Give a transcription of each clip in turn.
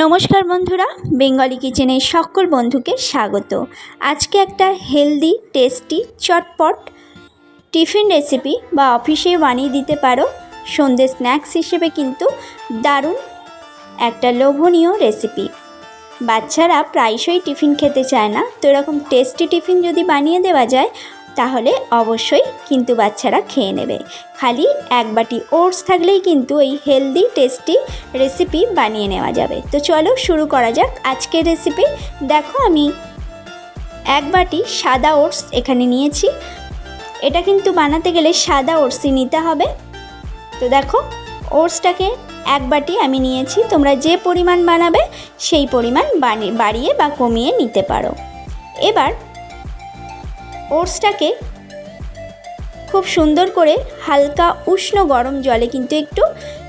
নমস্কার বন্ধুরা, বেঙ্গলি কিচেনের সকল বন্ধুকে স্বাগত। আজকে একটা হেলদি, টেস্টি, চটপট টিফিন রেসিপি বা অফিসে বানিয়ে দিতে পারো। সন্ধ্যে স্ন্যাক্স হিসেবে কিন্তু দারুণ একটা লোভনীয় রেসিপি। বাচ্চারা প্রায়শই টিফিন খেতে চায় না, তো এরকম টেস্টি টিফিন যদি বানিয়ে দেওয়া যায় তাহলে অবশ্যই কিন্তু বাচ্চারা খেয়ে নেবে। খালি এক বাটি ওটস থাকলেই কিন্তু এই হেলদি টেস্টি রেসিপি বানিয়ে নেওয়া যাবে। তো চলো শুরু করা যাক আজকের রেসিপি দেখো আমি এক বাটি সাদা ওটস এখানে নিয়েছি। এটা কিন্তু বানাতে গেলে সাদা ওটসই নিতে হবে। তো দেখো, ওটসটাকে এক বাটি আমি নিয়েছি। তোমরা যে পরিমাণ বানাবে সেই পরিমাণ বাড়িয়ে বা কমিয়ে নিতে পারো। এবার ওটসটাকে খুব সুন্দর করে হালকা উষ্ণ গরম জলে কিন্তু একটু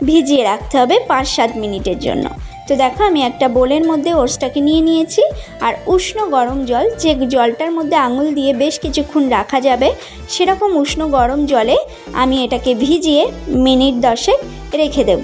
ভিজিয়ে রাখতে হবে পাঁচ সাত মিনিটের জন্য। তো দেখো, আমি একটা বোলের মধ্যে ওটসটাকে নিয়ে নিয়েছি। আর উষ্ণ গরম জল, যে জলটার মধ্যে আঙুল দিয়ে বেশ কিছুক্ষণ রাখা যাবে, সেরকম উষ্ণ গরম জলে আমি এটাকে ভিজিয়ে মিনিট দশেক রেখে দেব।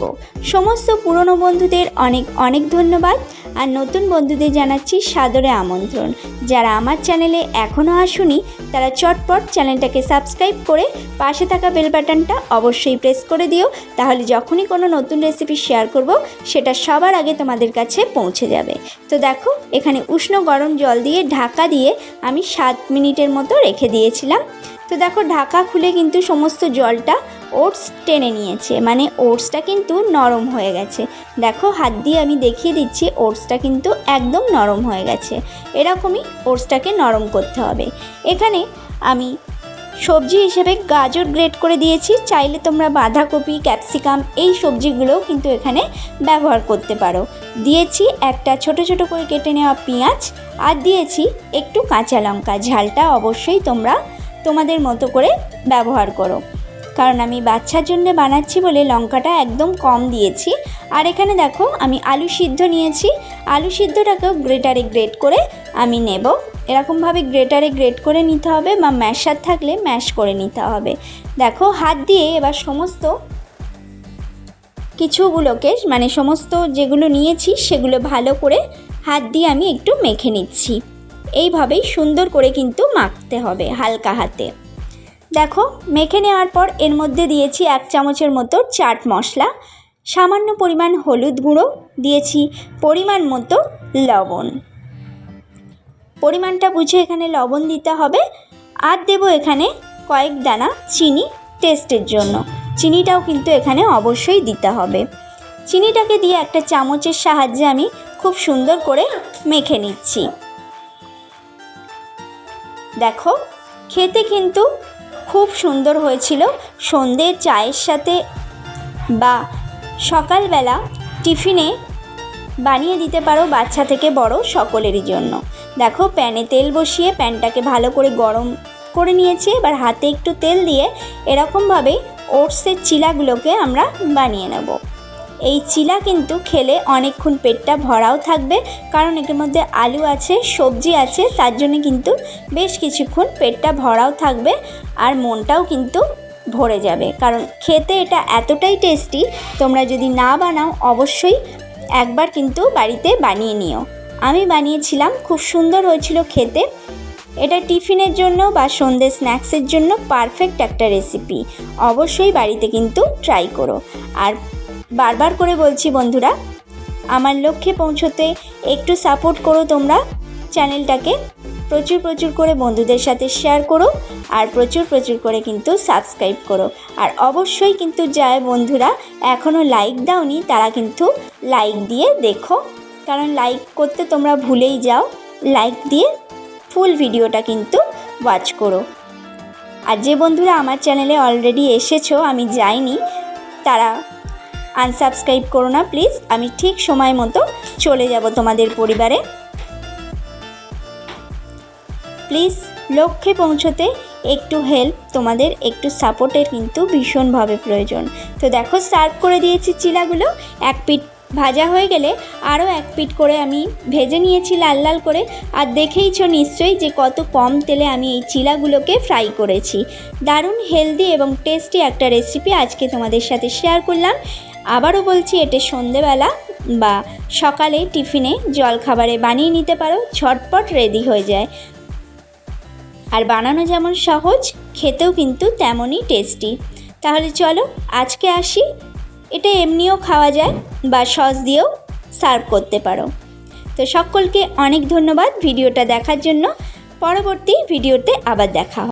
সমস্ত পুরনো বন্ধুদের অনেক অনেক ধন্যবাদ। আর নতুন বন্ধুদের জানাচ্ছি সাদরে আমন্ত্রণ। যারা আমার চ্যানেলে এখনও আসুনি, তারা চটপট চ্যানেলটাকে সাবস্ক্রাইব করে পাশে থাকা বেল বাটনটা অবশ্যই প্রেস করে দিও। তাহলে যখনই কোনো নতুন রেসিপি শেয়ার করব, সেটা সবার আগে তোমাদের কাছে পৌঁছে যাবে। তো দেখো, এখানে উষ্ণ গরম জল দিয়ে ঢাকা দিয়ে আমি সাত মিনিটের মতো রেখে দিয়েছিলাম। তো দেখো, ঢাকা খুলে কিন্তু সমস্ত জলটা ওটস টেনে নিয়েছে। মানে ওটসটা কিন্তু নরম হয়ে গেছে। দেখো, হাত দিয়ে আমি দেখিয়ে দিচ্ছি, ওটসটা কিন্তু একদম নরম হয়ে গেছে। এরকমই ওটসটাকে নরম করতে হবে। এখানে আমি সবজি হিসেবে গাজর গ্রেট করে দিয়েছি। চাইলে তোমরা বাঁধাকপি, ক্যাপসিকাম এই সবজিগুলোও কিন্তু এখানে ব্যবহার করতে পারো। দিয়েছি একটা ছোট ছোট করে কেটে নেওয়া পেঁয়াজ আর দিয়েছি একটু কাঁচা লঙ্কা। ঝালটা অবশ্যই তোমরা তোমাদের মতো করে ব্যবহার করো। কারণ আমি বাচ্চার জন্য বানাচ্ছি বলে লঙ্কাটা একদম কম দিয়েছি। আর এখানে দেখো, আমি আলু সিদ্ধ নিয়েছি। আলু সিদ্ধটাকেও গ্রেটারে গ্রেট করে আমি নেব। এরকমভাবে গ্রেটারে গ্রেট করে নিতে হবে বা ম্যাশার থাকলে ম্যাশ করে নিতে হবে। দেখো, হাত দিয়ে এবার সমস্ত কিছুগুলোকে মানে সমস্ত যেগুলো নিয়েছি সেগুলো ভালো করে হাত দিয়ে আমি একটু মেখে নিচ্ছি। এইভাবেই সুন্দর করে কিন্তু মাখতে হবে হালকা হাতে। দেখো, মেখে নেওয়ার পর এর মধ্যে দিয়েছি এক চামচের মতো চাট মশলা, সামান্য পরিমাণ হলুদ গুঁড়ো, দিয়েছি পরিমাণ মতো লবণ। পরিমাণটা বুঝে এখানে লবণ দিতে হবে, আর দেবো এখানে কয়েক দানা চিনি টেস্টের জন্য। চিনিটাও কিন্তু এখানে অবশ্যই দিতে হবে। চিনিটাকে দিয়ে একটা চামচের সাহায্যে আমি খুব সুন্দর করে মেখে নিচ্ছি। দেখো, খেতে কিন্তু খুব সুন্দর হয়েছিল। সন্ধ্যে চায়ের সাথে বা সকালবেলা টিফিনে বানিয়ে দিতে পারো বাচ্চা থেকে বড় সকলেরই জন্য। দেখো, প্যানে তেল বসিয়ে প্যানটাকে ভালো করে গরম করে নিয়েছি। এবার হাতে একটু তেল দিয়ে এরকমভাবে ওটসের চিলাগুলোকে আমরা বানিয়ে নেব। এই চিলা কিন্তু খেলে অনেকক্ষণ পেটটা ভরাও থাকবে, কারণ এর মধ্যে আলু আছে, সবজি আছে, তার জন্য কিন্তু বেশ কিছুক্ষণ পেটটা ভরাও থাকবে আর মনটাও কিন্তু ভরে যাবে। কারণ খেতে এটা এতটাই টেস্টি, তোমরা যদি না বানাও অবশ্যই একবার কিন্তু বাড়িতে বানিয়ে নিও। আমি বানিয়েছিলাম, খুব সুন্দর হয়েছিল খেতে। এটা টিফিনের জন্য বা সন্ধ্যে স্ন্যাক্সের জন্য পারফেক্ট একটা রেসিপি। অবশ্যই বাড়িতে কিন্তু ট্রাই করো। আর বারবার করে বলছি, বন্ধুরা, আমার লক্ষ্যে পৌঁছতে একটু সাপোর্ট করো তোমরা চ্যানেলটাকে। প্রচুর প্রচুর করে বন্ধুদের সাথে শেয়ার করো আর প্রচুর প্রচুর করে কিন্তু সাবস্ক্রাইব করো। আর অবশ্যই কিন্তু যায় বন্ধুরা এখনও লাইক দাওনি, তারা কিন্তু লাইক দিয়ে দেখো। কারণ লাইক করতে তোমরা ভুলেই যাও লাইক দিয়ে ফুল ভিডিওটা কিন্তু ওয়াচ করো। আর যে বন্ধুরা আমার চ্যানেলে অলরেডি এসেছ, আমি যাইনি, তারা আনসাবস্ক্রাইব করো না প্লিজ আমি ঠিক সময় মতো চলে যাব তোমাদের পরিবারে। প্লিজ লক্ষ্যে পৌঁছতে একটু হেল্প তোমাদের একটু সাপোর্টের কিন্তু ভীষণভাবে প্রয়োজন। তো দেখো সার্ভ করে দিয়েছি চিলাগুলো। এক পিঠ ভাজা হয়ে গেলে আরও এক পিট করে আমি ভেজে নিয়েছি লাল লাল করে। আর দেখেইছো নিশ্চয়ই যে কত কম তেলে আমি এই চিলাগুলোকে ফ্রাই করেছি। দারুণ হেলদি এবং টেস্টি একটা রেসিপি আজকে তোমাদের সাথে শেয়ার করলাম। আবারও বলছি এটা সন্ধেবেলা বা সকালে টিফিনে জলখাবারে বানিয়ে নিতে পারো, ঝটপট রেডি হয়ে যায়। আর বানানো যেমন সহজ, খেতেও কিন্তু তেমনই টেস্টি তাহলে চলো, আজকে আসি, এটা এমনিও খাওয়া যায় বা সস দিয়েও সার্ভ করতে পারো। তো সকলকে অনেক ধন্যবাদ ভিডিওটা দেখার জন্য। পরবর্তী ভিডিওতে আবার দেখা